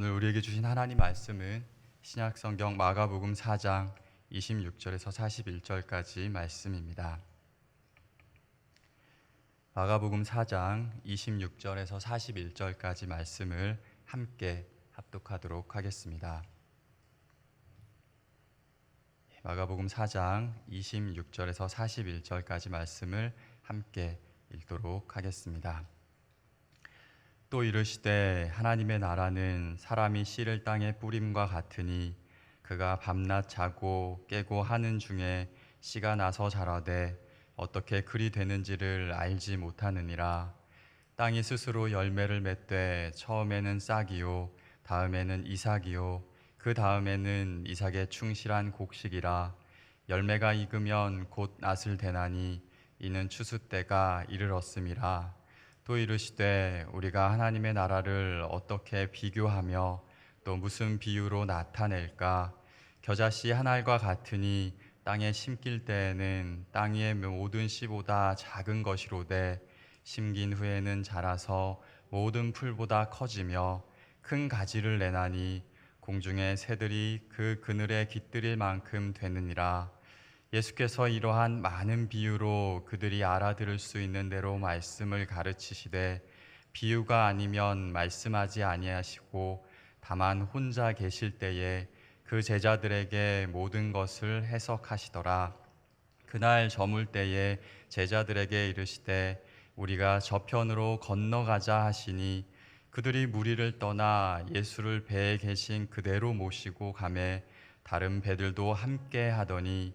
오늘 우리에게 주신 하나님 말씀은 신약 성경 마가복음 4장 26절에서 41절까지 말씀입니다. 마가복음 4장 26절에서 41절까지 말씀을 함께 합독하도록 하겠습니다. 마가복음 4장 26절에서 41절까지 말씀을 함께 읽도록 하겠습니다. 또 이르시되 하나님의 나라는 사람이 씨를 땅에 뿌림과 같으니 그가 밤낮 자고 깨고 하는 중에 씨가 나서 자라되 어떻게 그리 되는지를 알지 못하느니라. 땅이 스스로 열매를 맺되 처음에는 싹이요 다음에는 이삭이요 그 다음에는 이삭의 충실한 곡식이라. 열매가 익으면 곧 낫을 대나니 이는 추수 때가 이르렀음이라 또 이르시되 우리가 하나님의 나라를 어떻게 비교하며 또 무슨 비유로 나타낼까? 겨자씨 한 알과 같으니 땅에 심길 때에는 땅 위의 모든 씨보다 작은 것이로되 심긴 후에는 자라서 모든 풀보다 커지며 큰 가지를 내나니 공중의 새들이 그 그늘에 깃들일 만큼 되느니라 예수께서 이러한 많은 비유로 그들이 알아들을 수 있는 대로 말씀을 가르치시되 비유가 아니면 말씀하지 아니하시고 다만 혼자 계실 때에 그 제자들에게 모든 것을 해석하시더라. 그날 저물 때에 제자들에게 이르시되 우리가 저편으로 건너가자 하시니 그들이 무리를 떠나 예수를 배에 계신 그대로 모시고 가매 다른 배들도 함께 하더니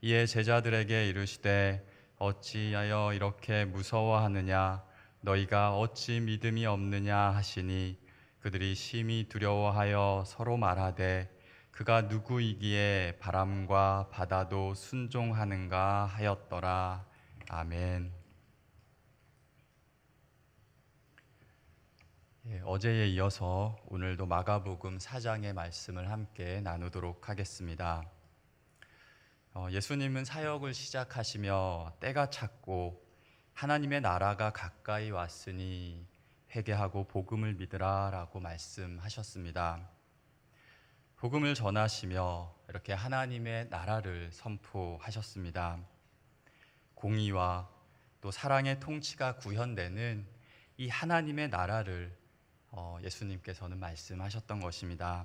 이에 제자들에게 이르시되 어찌하여 이렇게 무서워하느냐 너희가 어찌 믿음이 없느냐 하시니 그들이 심히 두려워하여 서로 말하되 그가 누구이기에 바람과 바다도 순종하는가 하였더라 아멘. 예, 어제에 이어서 오늘도 마가복음 4장의 말씀을 함께 나누도록 하겠습니다. 어, 예수님은 사역을 시작하시며 때가 찼고 하나님의 나라가 가까이 왔으니 회개하고 복음을 믿으라라고 말씀하셨습니다. 복음을 전하시며 이렇게 하나님의 나라를 선포하셨습니다. 공의와 또 사랑의 통치가 구현되는 이 하나님의 나라를 어, 예수님께서는 말씀하셨던 것입니다.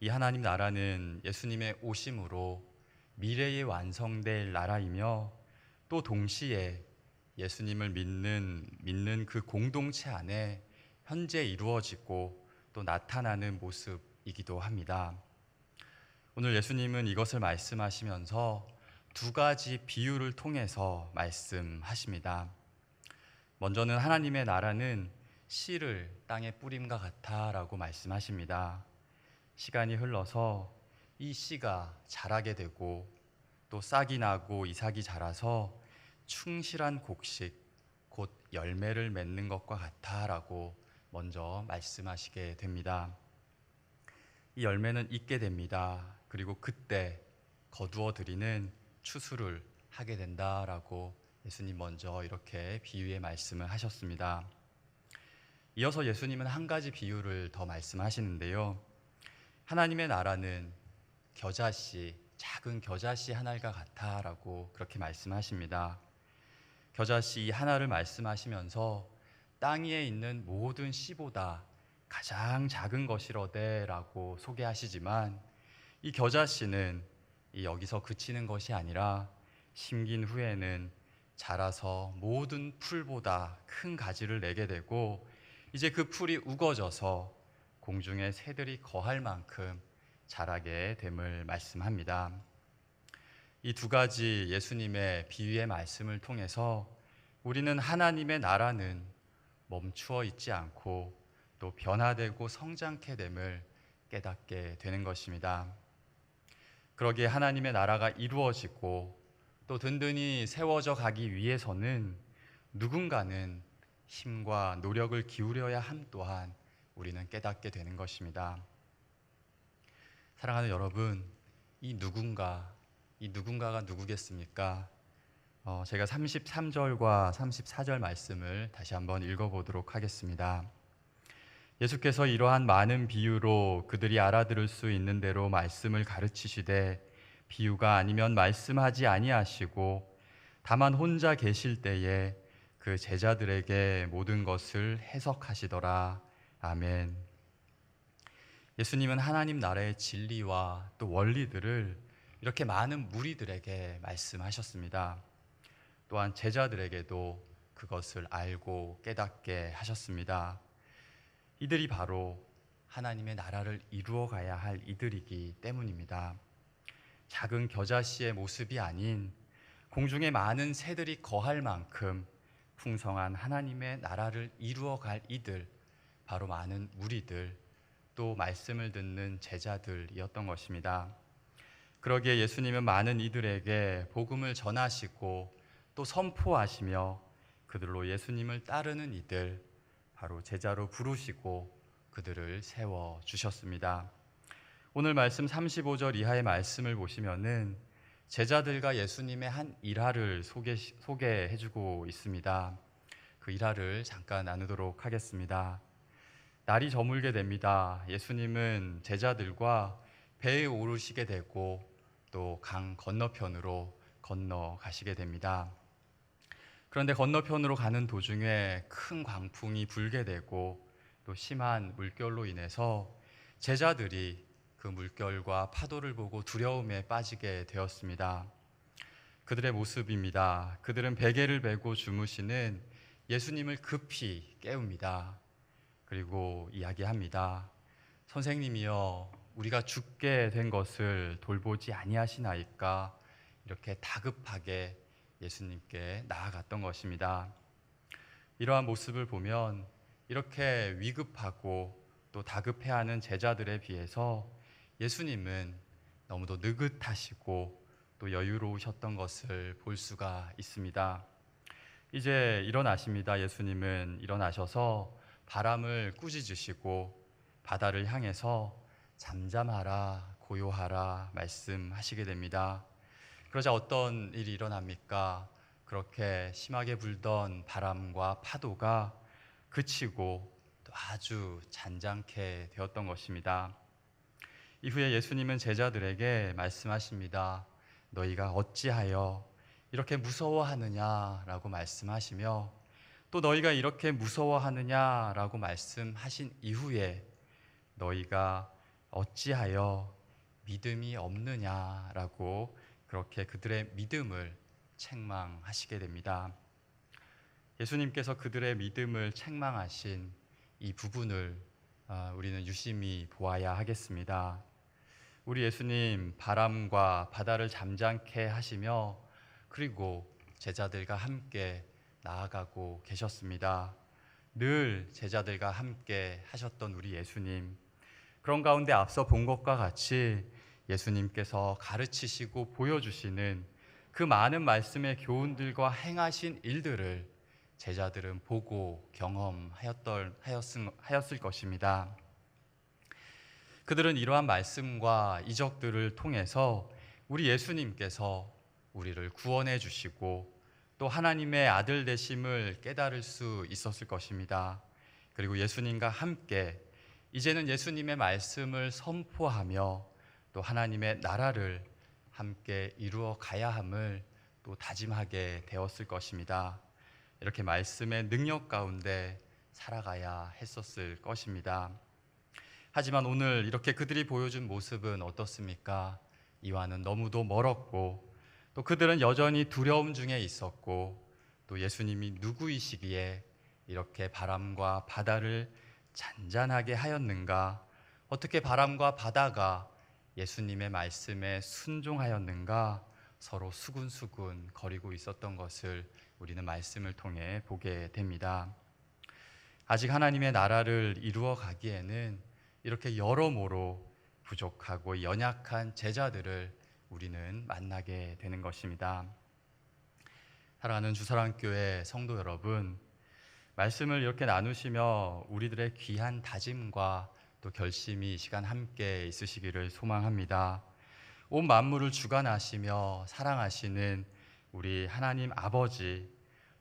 이 하나님 나라는 예수님의 오심으로 미래에 완성될 나라이며 또 동시에 예수님을 믿는 믿는 그 공동체 안에 현재 이루어지고 또 나타나는 모습이기도 합니다. 오늘 예수님은 이것을 말씀하시면서 두 가지 비유를 통해서 말씀하십니다. 먼저는 하나님의 나라는 씨를 땅에 뿌림과 같아라고 말씀하십니다. 시간이 흘러서 이 씨가 자라게 되고 또 싹이 나고 이삭이 자라서 충실한 곡식 곧 열매를 맺는 것과 같아라고 먼저 말씀하시게 됩니다. 이 열매는 있게 됩니다. 그리고 그때 거두어 드리는 추수를 하게 된다라고 예수님 먼저 이렇게 비유의 말씀을 하셨습니다. 이어서 예수님은 한 가지 비유를 더 말씀하시는데요. 하나님의 나라는 겨자씨, 작은 겨자씨 하나가 같아라고 그렇게 말씀하십니다. 겨자씨 하나를 말씀하시면서 땅 위에 있는 모든 씨보다 가장 작은 것이로되라고 소개하시지만 이 겨자씨는 이 여기서 그치는 것이 아니라 심긴 후에는 자라서 모든 풀보다 큰 가지를 내게 되고 이제 그 풀이 우거져서 공중에 새들이 거할 만큼 자라게 됨을 말씀합니다. 이 두 가지 예수님의 비유의 말씀을 통해서 우리는 하나님의 나라는 멈추어 있지 않고 또또 변화되고 성장케 됨을 깨닫게 되는 것입니다. 그러기에 하나님의 나라가 이루어지고 또 든든히 세워져 가기 위해서는 누군가는 힘과 노력을 기울여야 함 또한 우리는 깨닫게 되는 것입니다. 사랑하는 여러분, 이 누군가, 이 누군가가 누구겠습니까? 어, 제가 33절과 34절 말씀을 다시 한번 읽어보도록 하겠습니다. 예수께서 이러한 많은 비유로 그들이 알아들을 수 있는 대로 말씀을 가르치시되 비유가 아니면 말씀하지 아니하시고 다만 혼자 계실 때에 그 제자들에게 모든 것을 해석하시더라. 아멘. 예수님은 하나님 나라의 진리와 또 원리들을 이렇게 많은 무리들에게 말씀하셨습니다. 또한 제자들에게도 그것을 알고 깨닫게 하셨습니다. 이들이 바로 하나님의 나라를 이루어 가야 할 이들이기 때문입니다. 작은 겨자씨의 모습이 아닌 공중에 많은 새들이 거할 만큼 풍성한 하나님의 나라를 이루어 갈 이들, 바로 많은 무리들, 또 말씀을 듣는 제자들이었던 것입니다. 그러기에 예수님은 많은 이들에게 복음을 전하시고 또 선포하시며 그들로 예수님을 따르는 이들, 바로 제자로 부르시고 그들을 세워 주셨습니다. 오늘 말씀 35절 이하의 말씀을 보시면은 제자들과 예수님의 한 일화를 소개, 소개해 주고 있습니다. 그 일화를 잠깐 나누도록 하겠습니다. 날이 저물게 됩니다. 예수님은 제자들과 배에 오르시게 되고 또 강 건너편으로 건너가시게 됩니다. 그런데 건너편으로 가는 도중에 큰 광풍이 불게 되고 또 심한 물결로 인해서 제자들이 그 물결과 파도를 보고 두려움에 빠지게 되었습니다. 그들의 모습입니다. 그들은 베개를 베고 주무시는 예수님을 급히 깨웁니다. 그리고 이야기합니다. 선생님이여, 우리가 죽게 된 것을 돌보지 아니하시나이까? 이렇게 다급하게 예수님께 나아갔던 것입니다. 이러한 모습을 보면 이렇게 위급하고 또 다급해하는 제자들에 비해서 예수님은 너무도 느긋하시고 또 여유로우셨던 것을 볼 수가 있습니다. 이제 일어나십니다. 예수님은 일어나셔서 바람을 꾸짖으시고 바다를 향해서 잠잠하라, 고요하라 말씀하시게 됩니다. 그러자 어떤 일이 일어납니까? 그렇게 심하게 불던 바람과 파도가 그치고 또 아주 잔잔케 되었던 것입니다. 이후에 예수님은 제자들에게 말씀하십니다. 너희가 어찌하여 이렇게 무서워하느냐라고 말씀하시며 또 너희가 이렇게 무서워하느냐라고 말씀하신 이후에 너희가 어찌하여 믿음이 없느냐라고 그렇게 그들의 믿음을 책망하시게 됩니다. 예수님께서 그들의 믿음을 책망하신 이 부분을 아, 우리는 유심히 보아야 하겠습니다. 우리 예수님 바람과 바다를 잠잠케 하시며 그리고 제자들과 함께 나아가고 계셨습니다. 늘 제자들과 함께 하셨던 우리 예수님. 그런 가운데 앞서 본 것과 같이 예수님께서 가르치시고 보여주시는 그 많은 말씀의 교훈들과 행하신 일들을 제자들은 보고 경험하였던 하였을, 것입니다. 그들은 이러한 말씀과 이적들을 통해서 우리 예수님께서 우리를 구원해 주시고 또 하나님의 아들 되심을 깨달을 수 있었을 것입니다. 그리고 예수님과 함께 이제는 예수님의 말씀을 선포하며 또 하나님의 나라를 함께 이루어 가야 함을 또 다짐하게 되었을 것입니다. 이렇게 말씀의 능력 가운데 살아가야 했었을 것입니다. 하지만 오늘 이렇게 그들이 보여준 모습은 어떻습니까? 이와는 너무도 멀었고 또 그들은 여전히 두려움 중에 있었고 또 예수님이 누구이시기에 이렇게 바람과 바다를 잔잔하게 하였는가? 어떻게 바람과 바다가 예수님의 말씀에 순종하였는가? 서로 수군수군 거리고 있었던 것을 우리는 말씀을 통해 보게 됩니다. 아직 하나님의 나라를 이루어 가기에는 이렇게 여러모로 부족하고 연약한 제자들을 우리는 만나게 되는 것입니다. 사랑하는 주사랑교회 성도 여러분, 말씀을 이렇게 나누시며 우리들의 귀한 다짐과 또 결심이 이 시간 함께 있으시기를 소망합니다. 온 만물을 주관하시며 사랑하시는 우리 하나님 아버지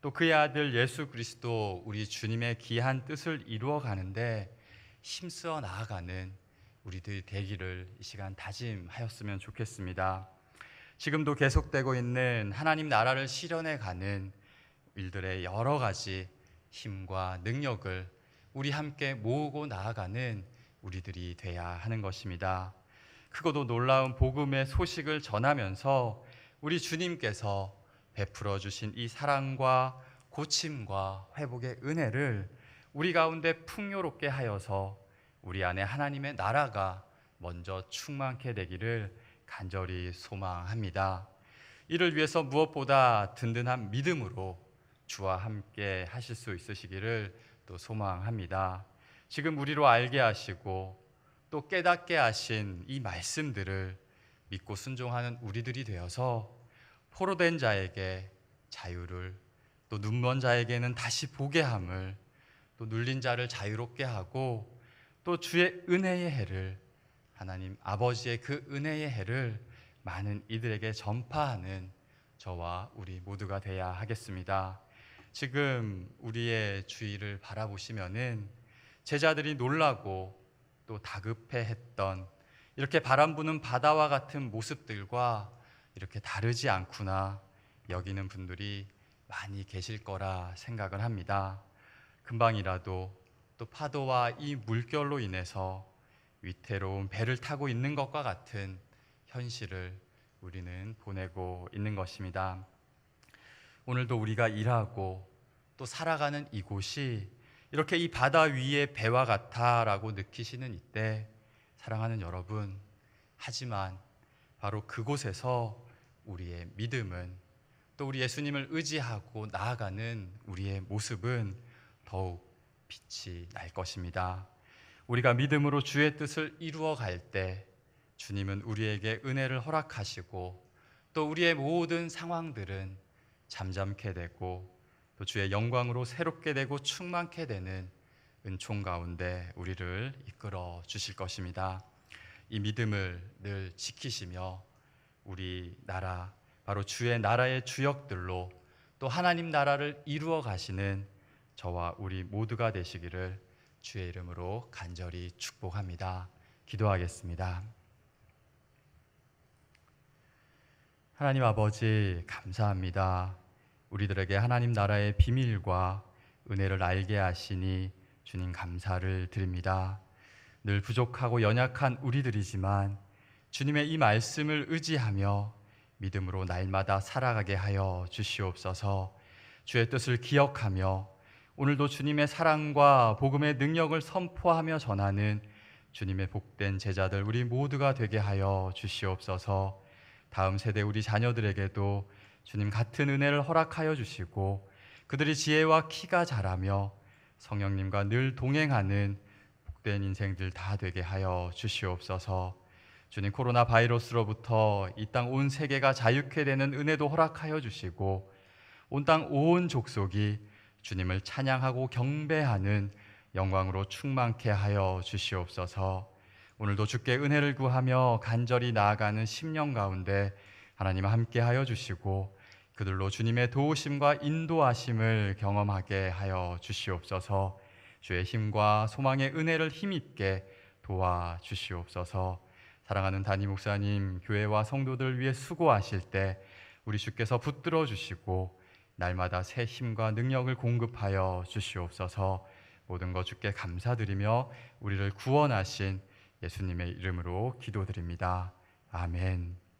또 그의 아들 예수 그리스도 우리 주님의 귀한 뜻을 이루어 가는데 힘쓰어 나아가는 우리들 되기를 이 시간 다짐하였으면 좋겠습니다. 지금도 계속되고 있는 하나님 나라를 실현해 가는 일들의 여러 가지 힘과 능력을 우리 함께 모으고 나아가는 우리들이 돼야 하는 것입니다. 크고도 놀라운 복음의 소식을 전하면서 우리 주님께서 베풀어 주신 이 사랑과 고침과 회복의 은혜를 우리 가운데 풍요롭게 하여서 우리 안에 하나님의 나라가 먼저 충만케 되기를 간절히 소망합니다. 이를 위해서 무엇보다 든든한 믿음으로 주와 함께 하실 수 있으시기를 또 소망합니다. 지금 우리로 알게 하시고 또 깨닫게 하신 이 말씀들을 믿고 순종하는 우리들이 되어서 포로된 자에게 자유를 또 눈먼 자에게는 다시 보게 함을 또 눌린 자를 자유롭게 하고 또 주의 은혜의 해를 하나님 아버지의 그 은혜의 해를 많은 이들에게 전파하는 저와 우리 모두가 돼야 하겠습니다. 지금 우리의 주위를 바라보시면은 제자들이 놀라고 또 다급해 했던 이렇게 바람 부는 바다와 같은 모습들과 이렇게 다르지 않구나 여기는 분들이 많이 계실 거라 생각을 합니다. 금방이라도 또 파도와 이 물결로 인해서 위태로운 배를 타고 있는 것과 같은 현실을 우리는 보내고 있는 것입니다. 오늘도 우리가 일하고 또 살아가는 이곳이 이렇게 이 바다 위의 배와 같아라고 느끼시는 이때 사랑하는 여러분 하지만 바로 그곳에서 우리의 믿음은 또 우리 예수님을 의지하고 나아가는 우리의 모습은 더욱 빛이 날 것입니다. 우리가 믿음으로 주의 뜻을 이루어 갈 때 주님은 우리에게 은혜를 허락하시고 또 우리의 모든 상황들은 잠잠케 되고 또 주의 영광으로 새롭게 되고 충만케 되는 은총 가운데 우리를 이끌어 주실 것입니다. 이 믿음을 늘 지키시며 우리 나라 바로 주의 나라의 주역들로 또 하나님 나라를 이루어 가시는 저와 우리 모두가 되시기를 주의 이름으로 간절히 축복합니다. 기도하겠습니다. 하나님 아버지 감사합니다. 우리들에게 하나님 나라의 비밀과 은혜를 알게 하시니 주님 감사를 드립니다. 늘 부족하고 연약한 우리들이지만 주님의 이 말씀을 의지하며 믿음으로 날마다 살아가게 하여 주시옵소서. 주의 뜻을 기억하며 오늘도 주님의 사랑과 복음의 능력을 선포하며 전하는 주님의 복된 제자들 우리 모두가 되게 하여 주시옵소서. 다음 세대 우리 자녀들에게도 주님 같은 은혜를 허락하여 주시고 그들이 지혜와 키가 자라며 성령님과 늘 동행하는 복된 인생들 다 되게 하여 주시옵소서. 주님 코로나 바이러스로부터 이 땅 온 세계가 자유케 되는 은혜도 허락하여 주시고 온 땅 온 족속이 주님을 찬양하고 경배하는 영광으로 충만케 하여 주시옵소서. 오늘도 주께 은혜를 구하며 간절히 나아가는 심령 가운데 하나님 함께 하여 주시고 그들로 주님의 도우심과 인도하심을 경험하게 하여 주시옵소서. 주의 힘과 소망의 은혜를 힘있게 도와 주시옵소서. 사랑하는 담임 목사님, 교회와 성도들 위해 수고하실 때 우리 주께서 붙들어 주시고 날마다 새 힘과 능력을 공급하여 주시옵소서. 모든 것 주께 감사드리며 우리를 구원하신 예수님의 이름으로 기도드립니다. 아멘.